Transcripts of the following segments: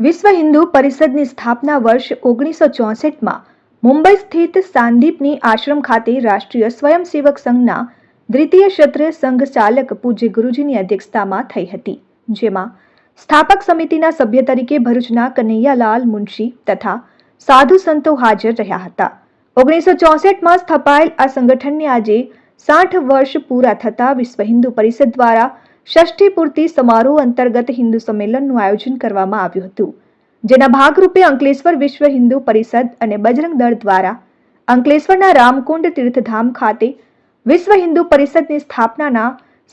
વિશ્વ હિન્દુ પરિષદની સ્થાપના વર્ષ ઓગણીસો ચોસઠમાં મુંબઈ સ્થિત સાંદીપની આશ્રમ ખાતે રાષ્ટ્રીય સ્વયંસેવક સંઘના દ્વિતીય ક્ષત્રિય સંઘ ચાલક પૂજ્ય ગુરુજીની અધ્યક્ષતામાં થઈ હતી, જેમાં સ્થાપક સમિતિના સભ્ય તરીકે ભરૂચના કનૈયાલાલ મુનશી તથા સાધુ સંતો હાજર રહ્યા હતા. ઓગણીસો ચોસઠમાં સ્થપાયેલ આ સંગઠનને આજે સાઠ વર્ષ પૂરા થતા વિશ્વ હિન્દુ પરિષદ દ્વારા ષષ્ઠી પૂર્તિ સમારોહ અંતર્ગત હિન્દુ સંમેલનનું આયોજન કરવામાં આવ્યું હતું, જેના ભાગરૂપે અંકલેશ્વર વિશ્વ હિન્દુ પરિષદ અને બજરંગ દળ દ્વારા અંકલેશ્વરના રામકુંડ તીર્થધામ ખાતે વિશ્વ હિન્દુ પરિષદની સ્થાપનાના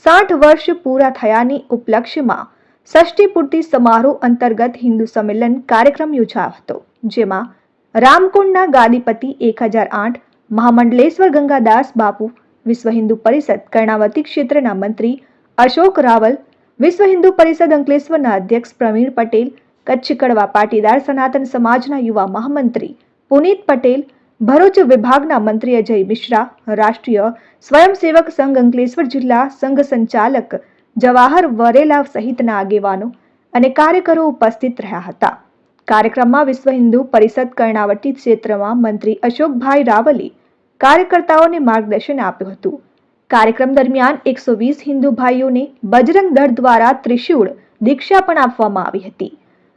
સાઠ વર્ષ પૂરા થયાની ઉપલક્ષ્યમાં ષષ્ઠી પૂર્તિ સમારોહ અંતર્ગત હિન્દુ સંમેલન કાર્યક્રમ યોજાયો હતો, જેમાં રામકુંડના ગાદીપતિ એક હજાર આઠ, મહામંડલેશ્વર ગંગાદાસ બાપુ, વિશ્વ હિન્દુ પરિષદ કર્ણાવતી ક્ષેત્રના મંત્રી અશોક રાવલ, વિશ્વ હિન્દુ પરિષદ અંકલેશ્વરના અધ્યક્ષ પ્રવીણ પટેલ કચ્છ કડવા પાટીદાર સનાતન સમાજના યુવા મહામંત્રી પુનીત પટેલ, ભરૂચ વિભાગના મંત્રી અજય મિશ્રા, રાષ્ટ્રીય સ્વયંસેવક સંઘ અંકલેશ્વર જિલ્લા સંઘ સંચાલક જવાહર વરેલા સહિતના આગેવાનો અને કાર્યકરો ઉપસ્થિત રહ્યા હતા. કાર્યક્રમમાં વિશ્વ હિન્દુ પરિષદ કર્ણાવટી ક્ષેત્રમાં મંત્રી અશોકભાઈ રાવલે કાર્યકર્તાઓને માર્ગદર્શન આપ્યું હતું. કાર્યક્રમ દરમિયાન એકસો વીસ હિન્દુ ભાઈઓને બજરંગ દળ દ્વારા ત્રિશૂળ દીક્ષા પણ આપવામાં આવી હતી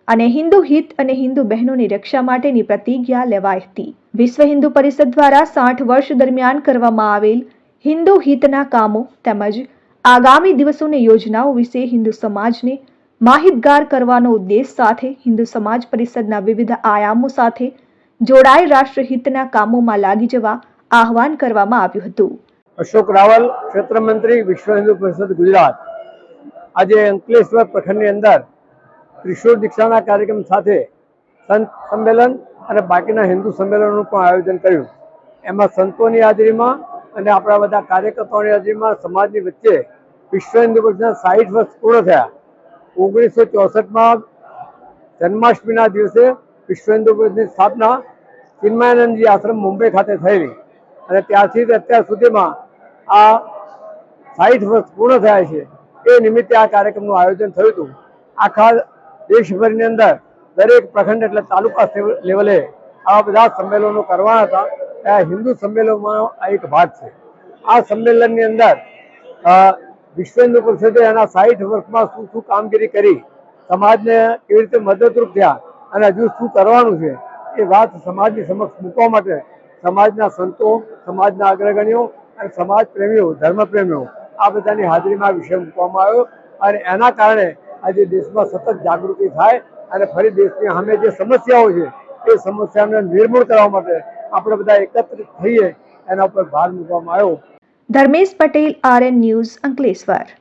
અને હિન્દુ હિત અને હિન્દુ બહેનોની રક્ષા માટેની પ્રતિજ્ઞા લેવાઈ હતી. વિશ્વ હિન્દુ પરિષદ દ્વારા સાઠ વર્ષ દરમિયાન કરવામાં આવેલ હિન્દુ હિતના કામો તેમજ આગામી દિવસોની યોજનાઓ વિશે હિન્દુ સમાજને માહિતગાર કરવાનો ઉદ્દેશ સાથે હિન્દુ સમાજ પરિષદના વિવિધ આયામો સાથે જોડાયેલ રાષ્ટ્રહિતના કામોમાં લાગી જવા આહવાન કરવામાં આવ્યું હતું. અશોક રાવલ, ક્ષેત્ર મંત્રી, વિશ્વ હિન્દુ પરિષદ, ગુજરાત. આજે અંકલેશ્વર પ્રખંડની અંદર ત્રિશુર દીક્ષાના કાર્યક્રમ સાથે સંત સંમેલન અને બાકીના હિન્દુ સંમેલનનું પણ આયોજન કર્યું. એમાં સંતોની હાજરીમાં અને આપણા બધા કાર્યકર્તાઓની હાજરીમાં સમાજની વચ્ચે વિશ્વ હિન્દુ પરિષદના સાઠ વર્ષ પૂર્ણ થયા. ઓગણીસો ચોસઠમાં જન્માષ્ટમીના દિવસે વિશ્વ હિન્દુ પરિષદની સ્થાપના ચિન્મયાનંદજી આશ્રમ મુંબઈ ખાતે થયેલી. અને ત્યારથી અત્યાર સુધીમાં આ સાઠ વર્ષ પૂર્ણ થયા છે. એ નિમિત્તે આ કાર્યક્રમનું આયોજન થયું હતું. આખા દેશભરની અંદર દરેક પ્રખંડ એટલે તાલુકા લેવલે આવા બધા સંમેલનો કરવાના હતા. આ હિન્દુ સંમેલનમાં આ એક ભાગ છે. આ સંમેલનની અંદર અ, વિશ્વ હિન્દુ પરિષદે એના સાઠ વર્ષમાં શું શું કામગીરી કરી સમાજને કેવી રીતે મદદરૂપ થયા અને હજુ શું કરવાનું છે એ વાત સમાજની સમક્ષ મૂકવા માટે સમાજના સંતો સમાજના અગ્રગણ્યો અને સમાજ પ્રેમીઓ ધર્મ પ્રેમીઓ આ બધાની હાજરીમાં આ વિષય મૂકવામાં આવ્યો અને એના કારણે આજે દેશમાં સતત જાગૃતિ થાય અને ફરી દેશની સામે જે સમસ્યાઓ છે, એ સમસ્યાને નિર્મૂળ કરવા માટે આપણે બધા એકત્રિત થઈએ એના ઉપર ભાર મૂકવામાં આવ્યો. Dharmesh Patel, RN news Ankleshwar.